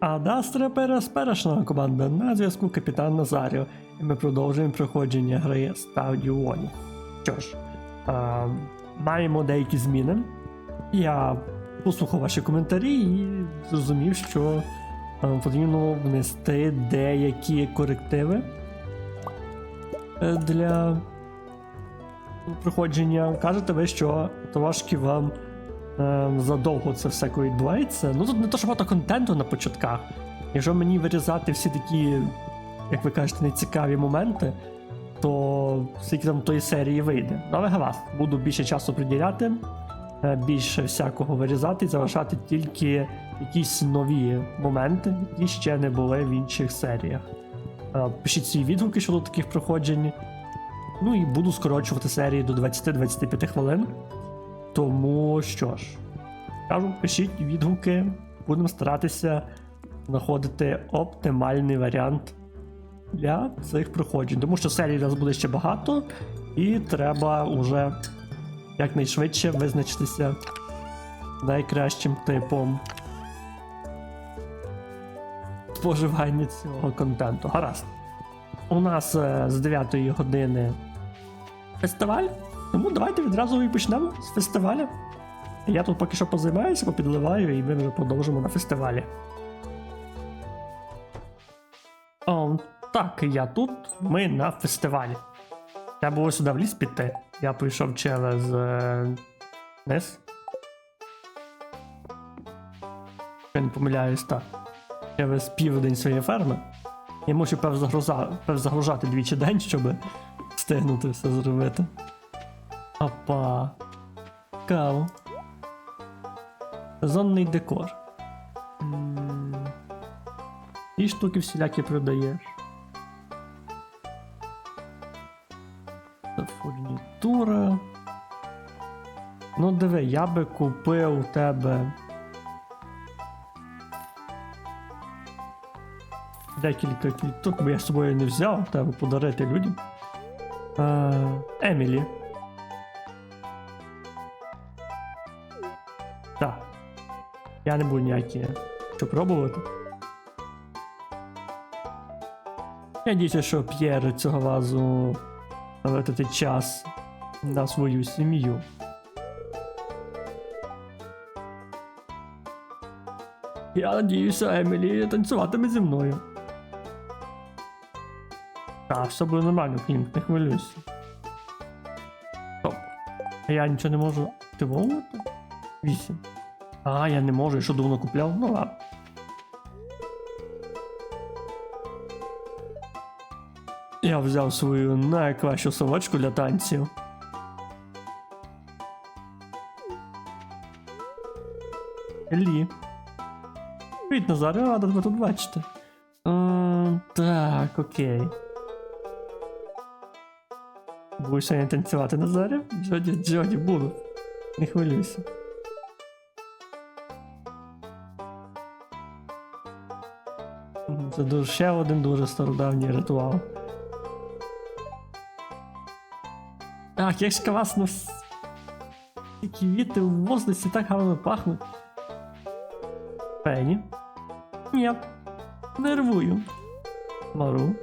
А Дастре пересперешна команда на зв'язку капітан Назаріо. І ми продовжуємо проходження гри Valley. Що ж, а, маємо деякі зміни. Я послухав ваші коментарі і зрозумів, що а, потрібно внести деякі корективи е, для проходження. Кажете ви, що трошки вам задовго це все відбувається. Ну тут не то, що багато контенту на початках. Якщо мені вирізати всі такі, як ви кажете, нецікаві моменти, то скільки там тої серії вийде. Але гаразд, буду більше часу приділяти, е, більше всякого вирізати і залишати тільки якісь нові моменти, які ще не були в інших серіях. Е, Пишіть свої відгуки щодо таких проходжень. Ну і буду скорочувати серії до 20-25 хвилин. Тому що ж, кажу, пишіть відгуки, будемо старатися знаходити оптимальний варіант для цих проходжень. Тому що серій у нас буде ще багато, і треба уже якнайшвидше визначитися найкращим типом споживання цього контенту. Гаразд. У нас е, з 9 години фестиваль, тому давайте відразу і почнемо з фестиваля. Я тут поки що позаймаюся, попідливаю, і ми вже продовжимо на фестивалі. О, так, я тут, ми на фестивалі. Треба було сюди в ліс піти. Я прийшов через е, низ. Я не помиляюсь, так. Через південь своєї ферми. Я мушу перезагруза... перезагружати двічі день, щоб встигнути все зробити. Опа. Цікаво. Сезонний декор. І штуки всілякі продаєш. Фурнітура. Ну диви, я би купив у тебе. Декілька квіток, бо я з собою не взяв, треба подарити людям. Е, Емілі. Я не буду ніякі. Що пробувати. Я надіюся, що П'єр цього разу витратить час на свою сім'ю. Я надіюся, Емілі танцюватиме зі мною. Так, все буде нормально, Клінк, не хвилюйся. Стоп. А я нічого не можу активовувати? Вісім. А, я не можу, я що давно купляв? Ну ладно. Я взяв свою найкращу совочку для танців. Лі. Привіт, Назаре, рада тебе тут бачити. А, так, окей. Будеш сьогодні танцювати Назаре? Джоді, Джоді, буду. Не хвилюйся. Це дуже, ще один дуже стародавній ритуал. Так, як ж класно. Квіти в воздусі так гарно пахнуть. Пені. Ні. Нервую. Мару.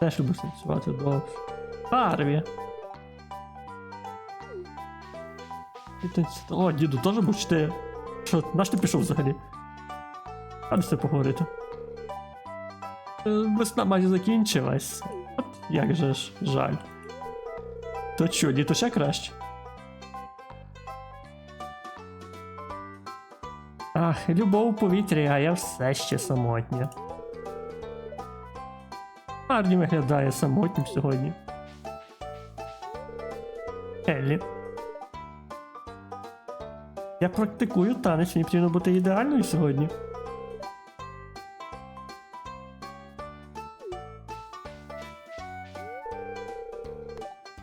Теж люблю танцювати довше. Барві. О, діду теж чи ти. Що, наш ти пішов взагалі? А все поговорити. Е, Весна майже закінчилась. От як же ж жаль. То що, літо ще краще? Ах, любов у повітрі, а я все ще самотня. Арні виглядає самотнім сьогодні. Еллі. Я практикую танець, мені потрібно бути ідеальною сьогодні.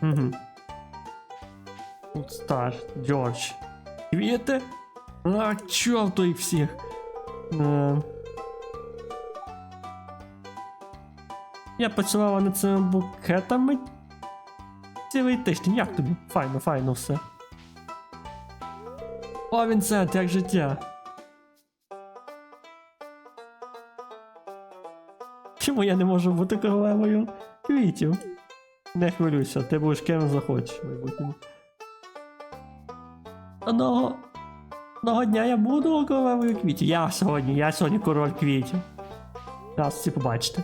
Угу. Стар, Джордж. Квіти? А, чорт їх всіх. Е. Я працювала над цими букетами цілий тиждень. Як тобі? Файно, файно все. О, Вінсент, як життя. Чому я не можу бути королевою квітів? Не хвилюйся, ти будеш ким захочеш в майбутньому. Одного, одного дня я буду королевою квітів. Я сьогодні, я сьогодні король квітів. Зараз всі побачите.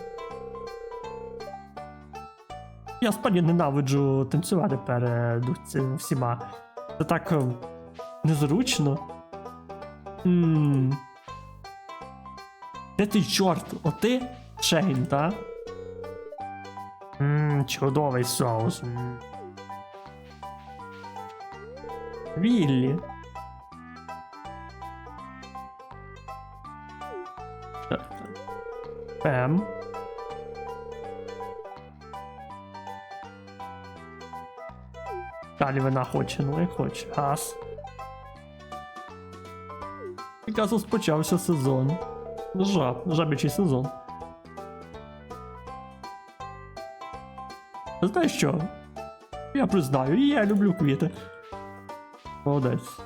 Я справді ненавиджу танцювати перед всіма. Це так незручно. Ммм. Де ти чорт? Оти Шейн, та? Ммм, чудовий соус. Віллі. Пем. Далі вона хоче, ну і хоче. Газ. Якраз розпочався сезон. Жаб, жабячий сезон. Знаєш що? Я признаю, я люблю квіти. Молодець.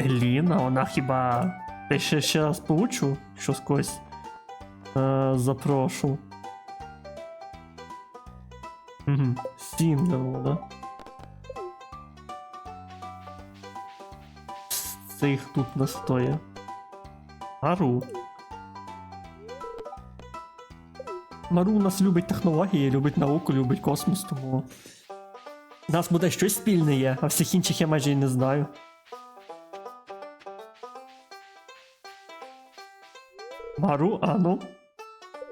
Еліна, вона хіба. Я ще, ще раз поучу, що скось е, запрошу. Угу. Сіндерво, да? Цих тут не стоїть. Мару. Мару у нас любить технології, любить науку, любить космос, тому. У нас буде щось спільне є, а всіх інших я майже і не знаю. Мару, а ну.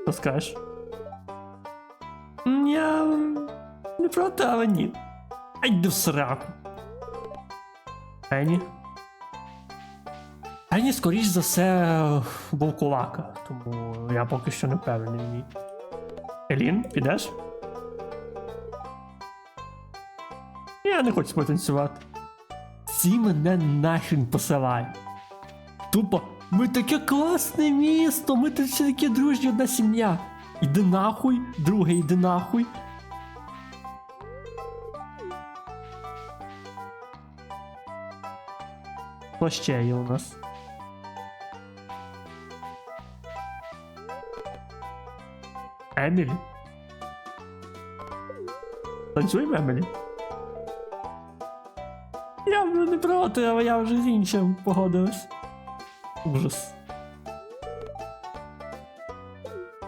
Що скажеш? Проти, але ні. Ай до сраку. Ені. Ені, скоріш за все, Волкулака, тому я поки що не ній. Елін, підеш? Я не хочу потанцювати. Ці мене нахрен посилай. Тупо, ми таке класне місто, ми тут всі такі дружні одна сім'я. Іди нахуй, друге, іди нахуй. Хто у нас? Емілі? Танцюємо, Емілі? Я вже не проти, але я вже з іншим погодилась. Ужас.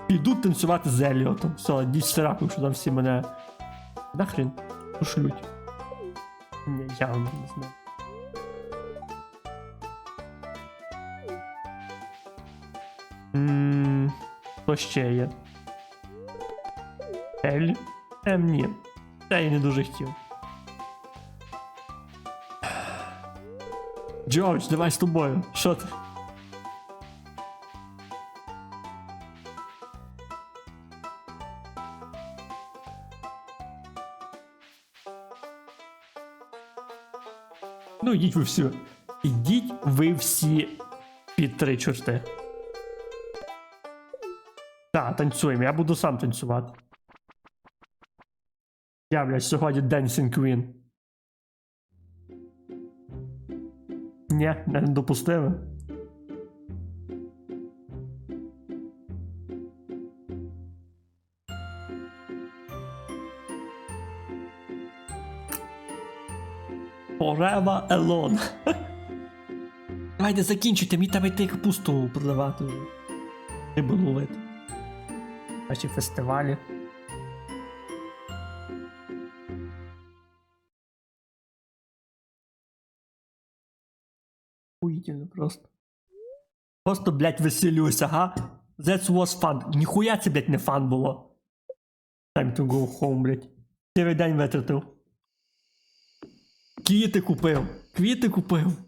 Піду танцювати з Еліотом. Все, діть сраку, що там всі мене. Нахрен пошлють. Я не знаю. Ммм. Хто ще є? Ель? Ем, ні. Та я не дуже хотів. Джордж, давай з тобою. Що ти? Ну, йдіть ви всі. Ідіть ви всі під три чорти. Так, танцюємо, я буду сам танцювати. Я, блядь, сьогодні Dancing Queen. Ні, не допустили. Forever alone. Давайте закінчуйте, мені треба йти капусту продавати. Рибу ловити. Наші фестивалі. Уїдільно просто. Просто, блядь, веселюся, га? That was fun. Ніхуя це, блядь, не фан було. Time to go home, блядь. Цілий день витратив. Квіти купив. Квіти купив.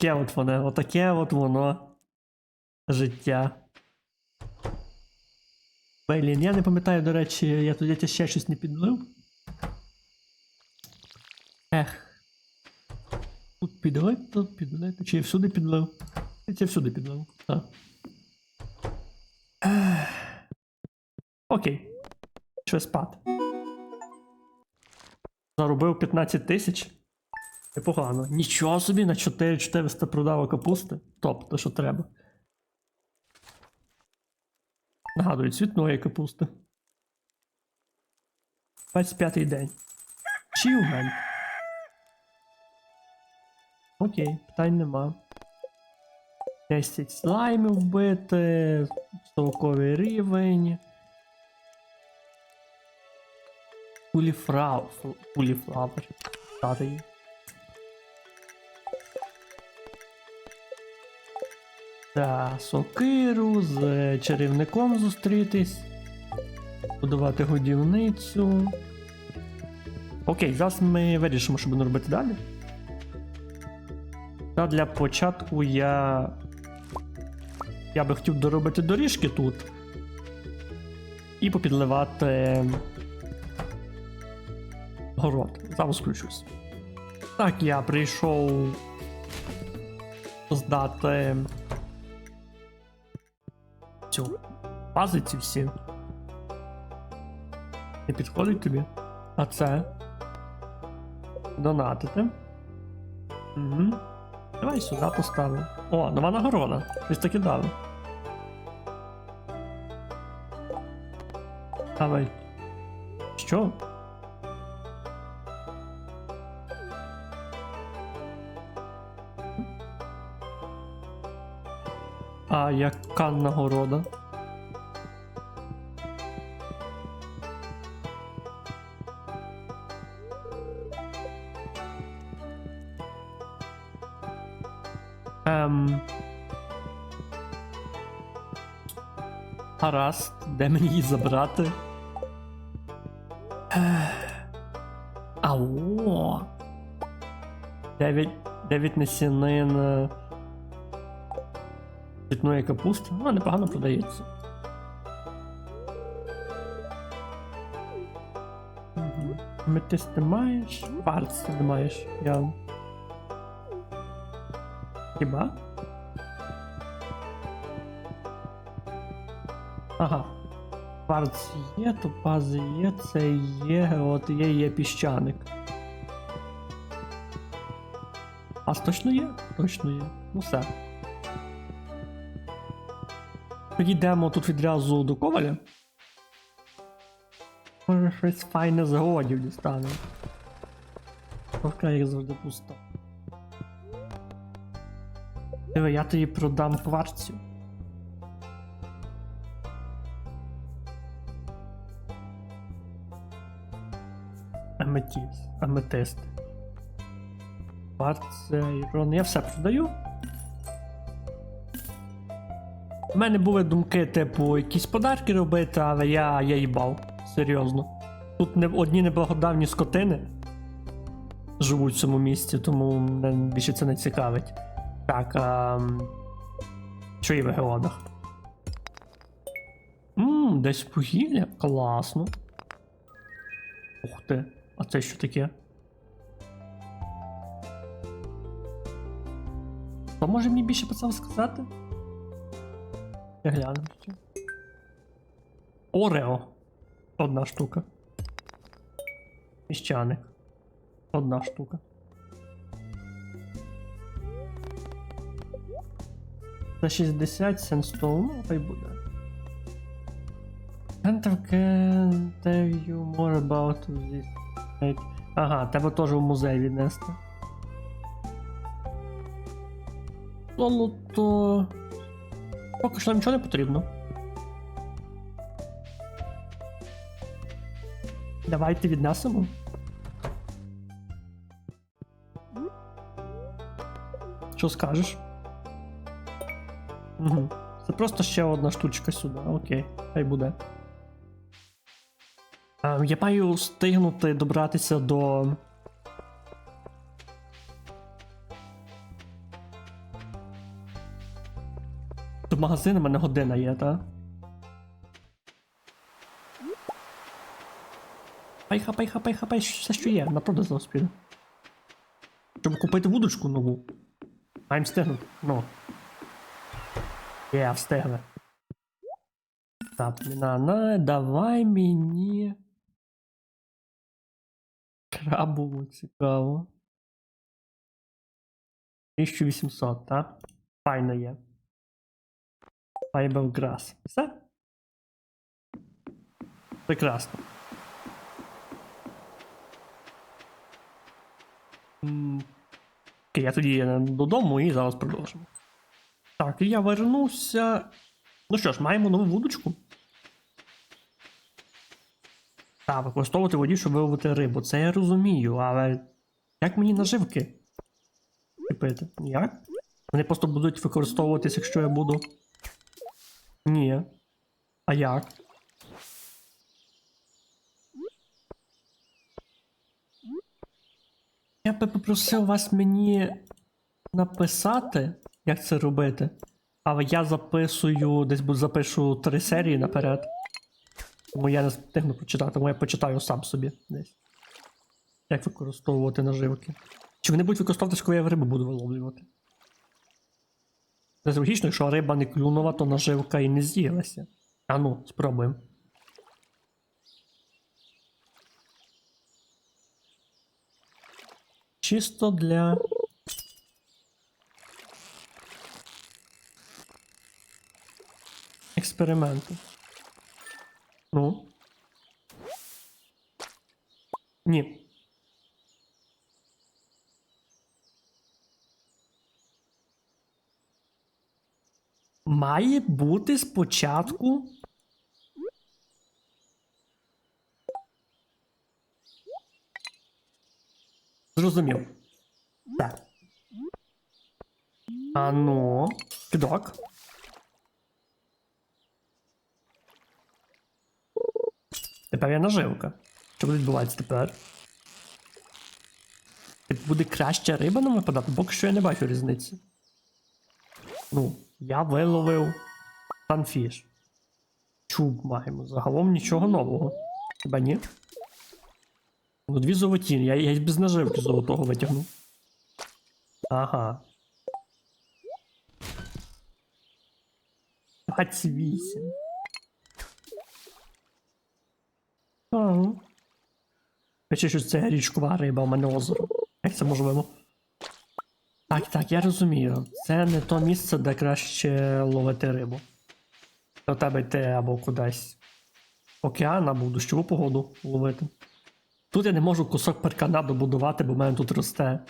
Таке от воно, отаке от воно. Життя. Блін, я не пам'ятаю, до речі, я тут ще щось не підлив. Ех. Тут підлив, тут підлив. Чи всюди підлив? Це всюди підлив. Так. Окей. Що спати? Заробив 15 тисяч. Непогано. Нічого собі на 4400 продав капусти. Топ, то що треба. Нагадую, цвітної капусти. 25-й день. Чівмент. Окей, питань нема. 10 слаймів вбити, 40 рівень. Пуліфрау. Пуліфлавер. Дати її. Та сокиру з чарівником зустрітись. Будувати годівницю. Окей, зараз ми вирішимо, що будемо робити далі. Та для початку я. Я би хотів доробити доріжки тут. І попідливати. Город. Зараз включусь. Так, я прийшов здати бази ці всі. Не підходить тобі. А це. Донатити. Угу. Давай сюди поставимо. О, нова нагорода. Щось таки дали. Давай. Що? А яка нагорода? Гаразд, де мені її забрати? Ау. Дев'ять, дев'ять насінин е, цвітної капусти. Ну, непогано продається. Метис ти маєш? Кварц ти. Я. Хіба? Ага. Кварц є, топази є, це є, от є, є піщаник. А точно є? Точно є. Ну все. Тоді йдемо тут відразу до коваля. Може щось файне з годів дістане. Товка як завжди пусто. Диви, я тобі продам кварцю. Аметіс, аметист. Кварц, ірон. Я все продаю. У мене були думки, типу, якісь подарки робити, але я, я їбав. Серйозно. Тут не, одні неблагодарні скотини живуть в цьому місці, тому мене більше це не цікавить. Так, а... Що є в регіонах? Ммм, десь вугілля? Класно. Ух ти, а це що таке? Хто може мені більше про це сказати? Я гляну. Орео. Одна штука. Піщаник. Одна штука. За 60 сенстов, ну, хай буде. Can't can tell you more about this. Ага, тебе теж в музей віднести. Золото. Поки що нам нічого не потрібно. Давайте віднесемо. Що скажеш? Угу. Це просто ще одна штучка сюди. Окей, хай буде. Ем, я маю встигнути добратися до. До магазину в мене година є, так? Хапай, хапай, хапай, хапай, все, що є, на продаж зараз. Щоб купити вудочку нову. Маємо встигнути. Ну. Є, встигли. Так, на, на, давай мені. Крабову цікаво. 1800, так? Файно є. Fibergrass. Все? Прекрасно. Окей, я тоді додому і зараз продовжимо. Так, я вернувся. Ну що ж, маємо нову вудочку. Так, використовувати воді, щоб виловити рибу. Це я розумію, але як мені наживки? Купити? Як? Вони просто будуть використовуватись, якщо я буду. Ні. А як? Я би попросив вас мені написати, як це робити. Але я записую, десь запишу три серії наперед. Тому я не встигну прочитати, тому я почитаю сам собі десь. Як використовувати наживки. Чи вони будуть використовуватися, коли я рибу буду виловлювати? Це логічно, якщо риба не клюнула, то наживка і не з'їлася. А ну, спробуємо. Чисто для. Експерименту. Ну. Ні. Має бути спочатку. Зрозумів. Так. А ну. Кидок. Тепер є наживка. Що буде відбуватися тепер? Буде краща риба нам випадати, поки що я не бачу різниці. Ну, я виловив танфіш. Чуб маємо. Загалом нічого нового. Хіба ні? Ну, дві золоті, я, я без наживки золотого витягнув. Ага. 28. Ага. Пече, що це річкова риба, у мене озеро. Як це можливо? Так, так, я розумію. Це не то місце, де краще ловити рибу. До тебе йти або кудись. Океан або дощову погоду ловити. Тут я не можу кусок паркана добудувати, бо в мене тут росте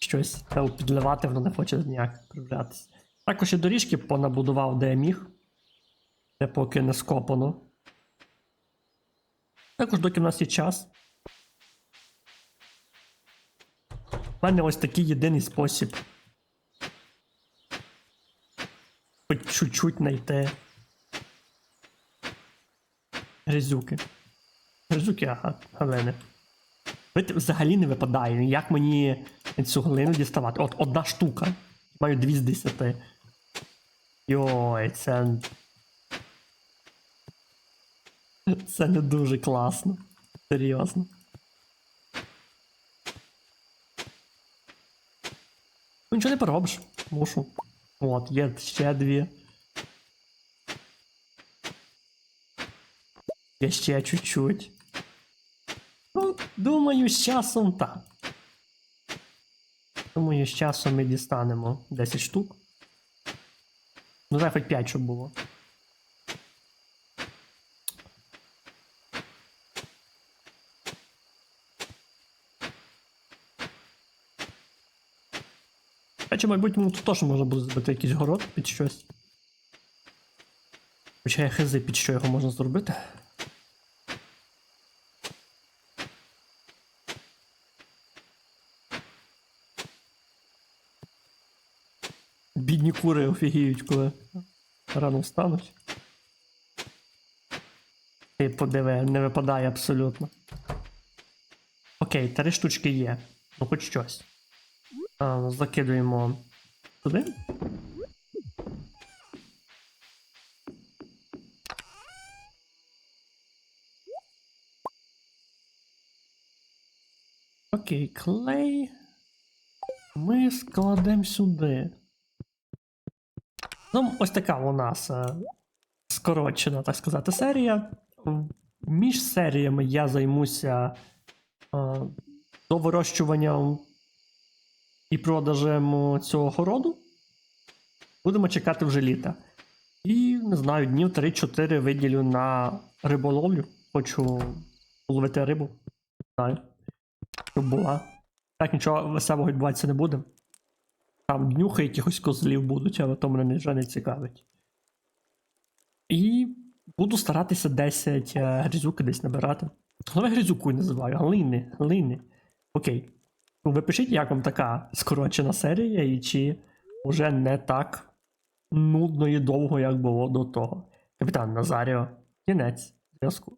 щось. Треба підливати, воно не хоче ніяк проявлятися. Також і доріжки понабудував, де я міг. Де поки не скопано. Також доки в нас є час. У мене ось такий єдиний спосіб. Хоч чуть-чуть знайти. Гризюки. Гризюки, ага, галини. Видите, взагалі не випадає. Як мені цю глину діставати? От одна штука. Маю дві з десяти. Йой, це. Це не дуже класно. Серйозно. Ну нічого не поробиш. Мушу. От, є ще дві. Є ще чуть-чуть. Ну, думаю, з часом так. Думаю, з часом ми дістанемо 10 штук. Ну, давай хоч 5, щоб було. Хоча, в майбутньому тут теж можна буде зробити якийсь город під щось. Хоча я хизи, під що його можна зробити. Бідні кури офігіють, коли рано встануть. Ти подиви, не випадає абсолютно. Окей, три штучки є. Ну хоч щось. А, закидуємо туди. Окей, клей. Ми складемо сюди. Ну, ось така у нас е, скорочена, так сказати, серія. Між серіями я займуся е, довирощуванням і продажем цього городу. Будемо чекати вже літа. І не знаю, днів 3-4 виділю на риболовлю. Хочу ловити рибу. Не знаю. Щоб була. Так нічого веселого відбуватися не буде. Там днюхи якихось козлів будуть, але то мене вже не цікавить. І буду старатися 10 е, грізюки десь набирати. Але грізюку називаю, глини, глини. Окей. Ви пишіть, як вам така скорочена серія, і чи вже не так нудно і довго, як було до того. Капітан Назаріо, кінець зв'язку.